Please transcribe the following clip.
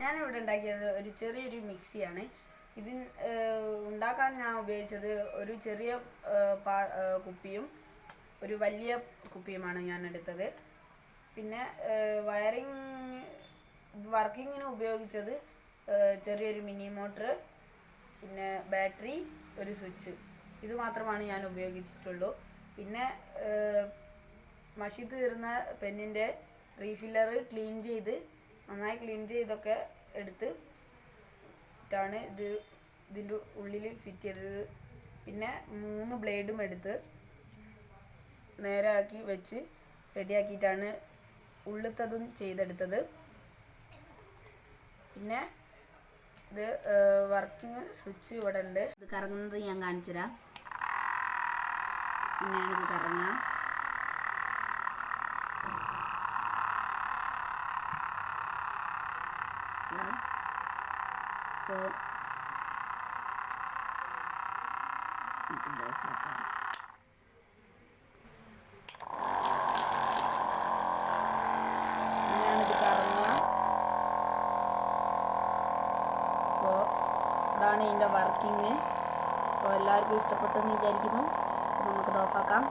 ഞാനിവിടെ ഉണ്ടാക്കിയത് ഒരു ചെറിയൊരു മിക്സിയാണ്. ഇതിൻ ഉണ്ടാക്കാൻ ഞാൻ ഉപയോഗിച്ചത് ഒരു ചെറിയ പാ- കുപ്പിയും ഒരു വലിയ കുപ്പിയുമാണ് ഞാൻ എടുത്തത്. പിന്നെ വയറിങ് വർക്കിങ്ങിന് ഉപയോഗിച്ചത് ചെറിയൊരു മിനി മോട്ടർ പിന്നെ ബാറ്ററി ഒരു സ്വിച്ച്. ഇത് മാത്രമാണ് ഞാൻ ഉപയോഗിച്ചിട്ടുള്ളൂ. പിന്നെ മഷി തീർന്ന പെന്നിന്റെ റീഫില്ലർ ക്ലീൻ ചെയ്ത് നന്നായി ക്ലീൻ ചെയ്തൊക്കെ എടുത്ത് ാണ് ഇത് ഇതിന്റെ ഉള്ളിൽ ഫിറ്റ് ചെയ്തത്. പിന്നെ മൂന്ന് ബ്ലേഡും എടുത്ത് നേരാക്കി വെച്ച് റെഡിയാക്കിയിട്ടാണ് ഉള്ളിത്തതും ചെയ്തെടുത്തത്. പിന്നെ ഇത് വർക്കിംഗ് സ്വിച്ച് ഇവിടെ ഉണ്ട് ഇത് കറങ്ങുന്നത് ഞാൻ കാണിച്ചു തരാം ഇങ്ങനെയാണ് ഇത് കറങ്ങുക. അപ്പോൾ ഇങ്ങനെയാണിത് കറങ്ങുക. അപ്പോൾ ഇതാണ് ഇതിന്റെ വർക്കിംഗ് അപ്പോൾ എല്ലാവർക്കും ഇഷ്ടപ്പെട്ടെന്ന് വിചാരിക്കുന്നു. അപ്പോൾ നമുക്കിത് ഓഫാക്കാം.